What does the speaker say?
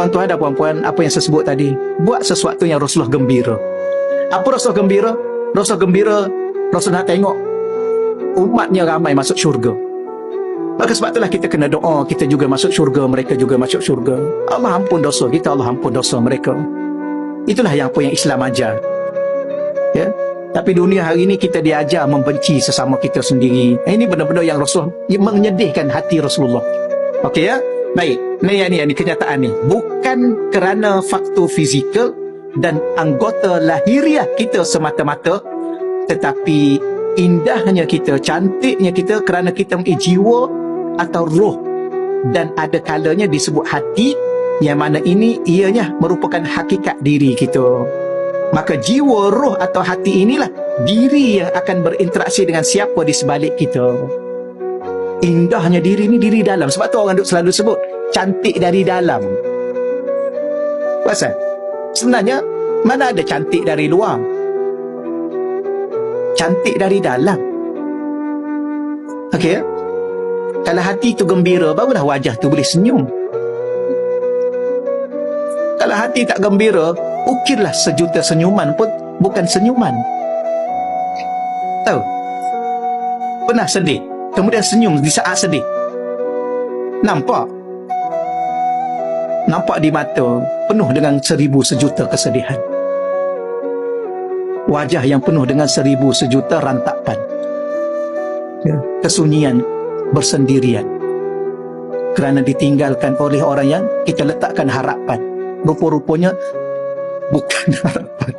tuan-tuan dan puan-puan apa yang saya sebut tadi buat sesuatu yang Rasulullah gembira. Apa Rasulullah gembira? Rasulullah gembira Rasulullah nak tengok umatnya ramai masuk syurga. Maka sebab itulah kita kena doa kita juga masuk syurga mereka juga masuk syurga. Allah ampun dosa kita Allah ampun dosa mereka. Itulah yang apa yang Islam ajar. Ya? Tapi dunia hari ini kita diajar membenci sesama kita sendiri. Ini benar-benar yang Rasul yang menyedihkan hati Rasulullah. Okey ya? Baik. Ini yang ni, ini kenyataan ni. Bukan kerana faktor fizikal dan anggota lahiriah kita semata-mata tetapi indahnya kita, cantiknya kita kerana kita mempunyai jiwa atau roh dan ada kalanya disebut hati yang mana ini ianya merupakan hakikat diri kita maka jiwa, roh atau hati inilah diri yang akan berinteraksi dengan siapa di sebalik kita. Indahnya diri ni diri dalam. Sebab tu orang selalu sebut cantik dari dalam. Pasal sebenarnya mana ada cantik dari luar? Cantik dari dalam. Okey. Kalau hati tu gembira, barulah wajah tu boleh senyum. Kalau hati tak gembira, ukirlah sejuta senyuman pun bukan senyuman. Tahu? Pernah sedih, kemudian senyum di saat sedih. Nampak? Nampak di mata penuh dengan seribu sejuta kesedihan. Wajah yang penuh dengan seribu sejuta rantapan. Ya, kesunyian bersendirian. Kerana ditinggalkan oleh orang yang kita letakkan harapan. Rupa-rupanya bukan harapan